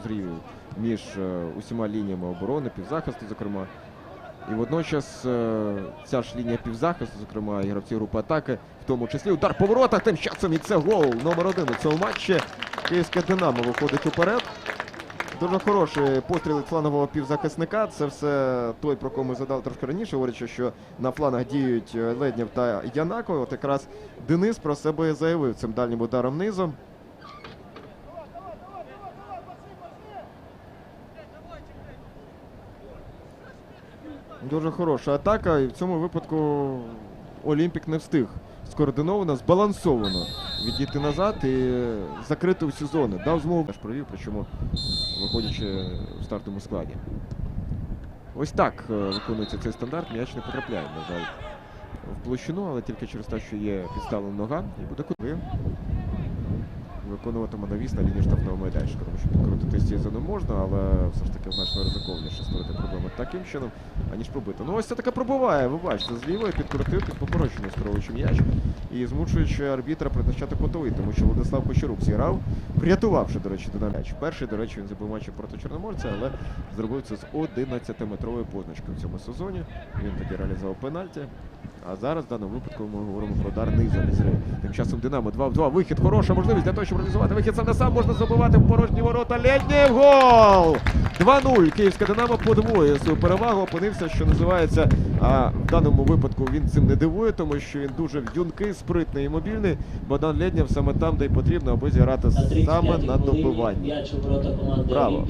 розрив між е, усіма лініями оборони, півзахисту, зокрема. І водночас е, ця ж лінія півзахисту, зокрема, і гравці групи атаки, в тому числі удар по воротах, тим часом і це гол номер один у цьому матчі. Київське Динамо виходить уперед. Дуже хороший постріл від флангового півзахисника. Це все той, про кого ми задали трошки раніше, говорячи, що на флангах діють Леднєв та Янаков. От якраз Денис про себе заявив цим дальнім ударом низом. Дуже хороша атака, і в цьому випадку Олімпік не встиг скоординовано, збалансовано відійти назад і закрити всі зони. Дав змогу аж провів, причому виходячи в стартовому складі. Ось так е, виконується цей стандарт. М'яч не потрапляє, на жаль, в площину, але тільки через те, що є підставлена нога, і буде куди виконуватиме навіс на лінії штрафного майданчика. Тому що підкрутити цієї можна, але все ж таки значно ризиковніше створити проблеми таким чином, аніж пробити. Ну ось це таке пробиває, ви бачите, з лівої підкрутив під поперечину скоровуючи м'яч і змушуючи арбітра призначати котовий, тому що Владислав Кочерук зіграв, врятувавши, до речі, динаміч. м'яч. Перший, до речі, він забив матчі проти Чорноморця, але зробив це з 11-метрової позначки в цьому сезоні. Він тоді реалізував пенальті. А зараз в даному випадку ми говоримо про удар низом із. Тим часом Динамо 2 в 2. Вихід хороша можливість для того, щоб реалізувати вихід сам на сам можна забивати в порожні ворота. Леднєв гол! 2-0. Київська Динамо подвоює свою перевагу. Опинився, що називається. А в даному випадку він цим не дивує, тому що він дуже юнкий, спритний і мобільний. Богдан Леднєв саме там, де й потрібно, аби зіграти саме на добиванні. Браво.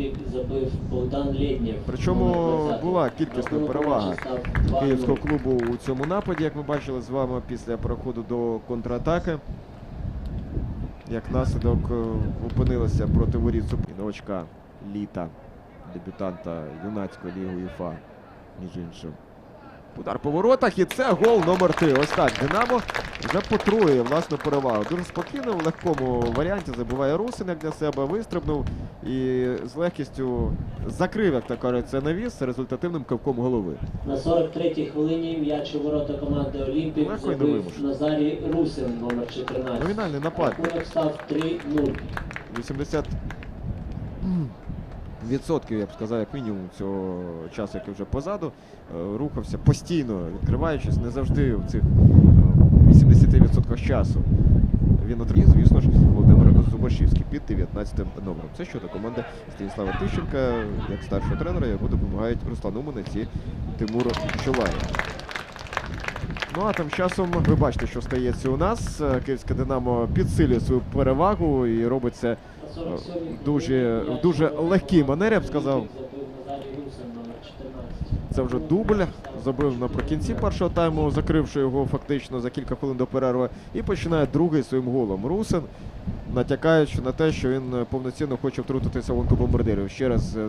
Лєднєв. Причому була кількісна перевага матчу став 2:0. київського клубу у цьому нападі, як ми бачили з вами після проходу до контратаки. Як наслідок е, опинилися проти воріт і літа, дебютанта юнацької ліги УЄФА, між іншим. Удар по воротах і це гол номер 3. Ось так. Динамо вже потрує власну перевагу. Дуже спокійно, в легкому варіанті забиває Русин як для себе, вистрибнув і з легкістю закрив, як так кажуть, це навіс результативним кивком голови. На 43-й хвилині м'яч у ворота команди Олімпік забив. Назарій Русин, номер 14. Номінальний напад. Рахунок став 3-0. 80 відсотків, я б сказав, як мінімум цього часу, який вже позаду, е, рухався постійно, відкриваючись, не завжди в цих е, 80% часу. Він отримав, звісно ж, Володимир Зубашівський під 19 номером. Це щодо команди Станіслава Тищенка, як старшого тренера, яку допомагають Руслан Уманець і Тимур Чолай. Ну а тим часом ви бачите, що стається у нас. Е, Київське Динамо підсилює свою перевагу і робить це дуже- в дуже легкій манері, я б сказав. Олімпік забив Назарій Русин, номер 14. Це вже дубль. Забив наприкінці першого тайму, закривши його фактично за кілька хвилин до перерви. І починає другий своїм голом. Русин, натякаючи на те, що він е, повноцінно хоче втрутитися в гонку бомбардирів. Ще раз е,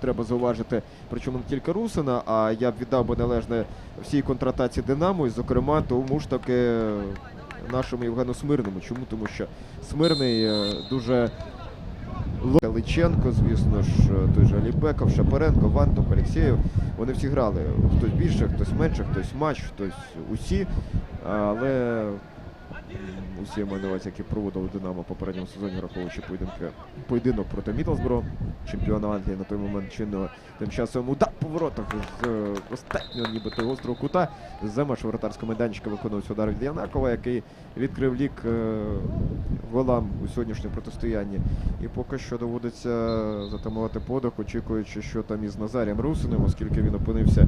треба зауважити, причому не тільки Русина, а я б віддав би належне всій контратаці Динамо, і, зокрема, тому ж таки нашому Євгену Смирному. Чому? Тому що Смирний е, дуже Личенко, звісно ж, е, той же Алібеков, Шапаренко, Вантов, Олексєєв. Вони всі грали. Хтось більше, хтось менше, хтось матч, хтось усі. Але усі маю які проводили Динамо в попередньому сезоні, враховуючи поєдинки, поєдинок проти Мідлсбро, чемпіона Англії на той момент чинного. Тим часом удар поворотах з е, останнього нібито гострого кута. За меж воротарського майданчика виконувався удар від Янакова, який відкрив лік е, голам у сьогоднішньому протистоянні. І поки що доводиться затамувати подих, очікуючи, що там із Назарієм Русиним, оскільки він опинився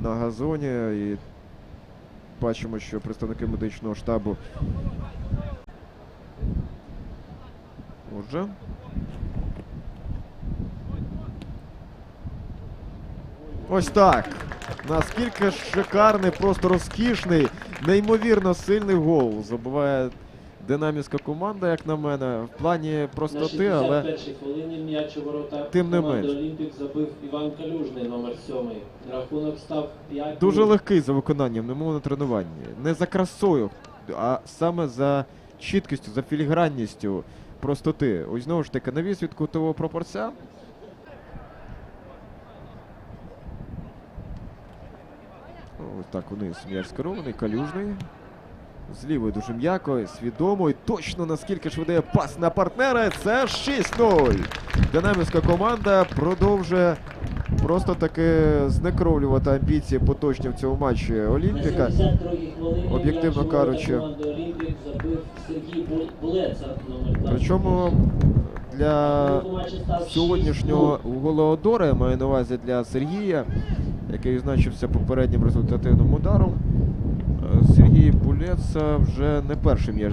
на газоні. І бачимо, що представники медичного штабу. Отже. Ось так. Наскільки шикарний, просто розкішний, неймовірно сильний гол. Забуває динамівська команда, як на мене, в плані простоти, На але хвилині м'яч у ворота Тим не менш. Олімпік забив Іван Калюжний, номер 7. Рахунок став 5 дуже легкий за виконанням, немов на тренуванні. Не за красою, а саме за чіткістю, за філігранністю простоти. Ось знову ж таки, навіс від кутового пропорця. Ось так униз м'яч скерований, калюжний. З лівої дуже м'яко, свідомо і точно наскільки ж видає пас на партнера. Це 6-0. Динамівська команда продовжує просто таки знекровлювати амбіції поточні в цьому матчі Олімпіка. Об'єктивно кажучи. забив Сергій Бу- Булеца, номер 20. Причому для сьогоднішнього 6-0. голеодора, я маю на увазі для Сергія, який відзначився попереднім результативним ударом. Сергій Булеца вже не перший м'яч.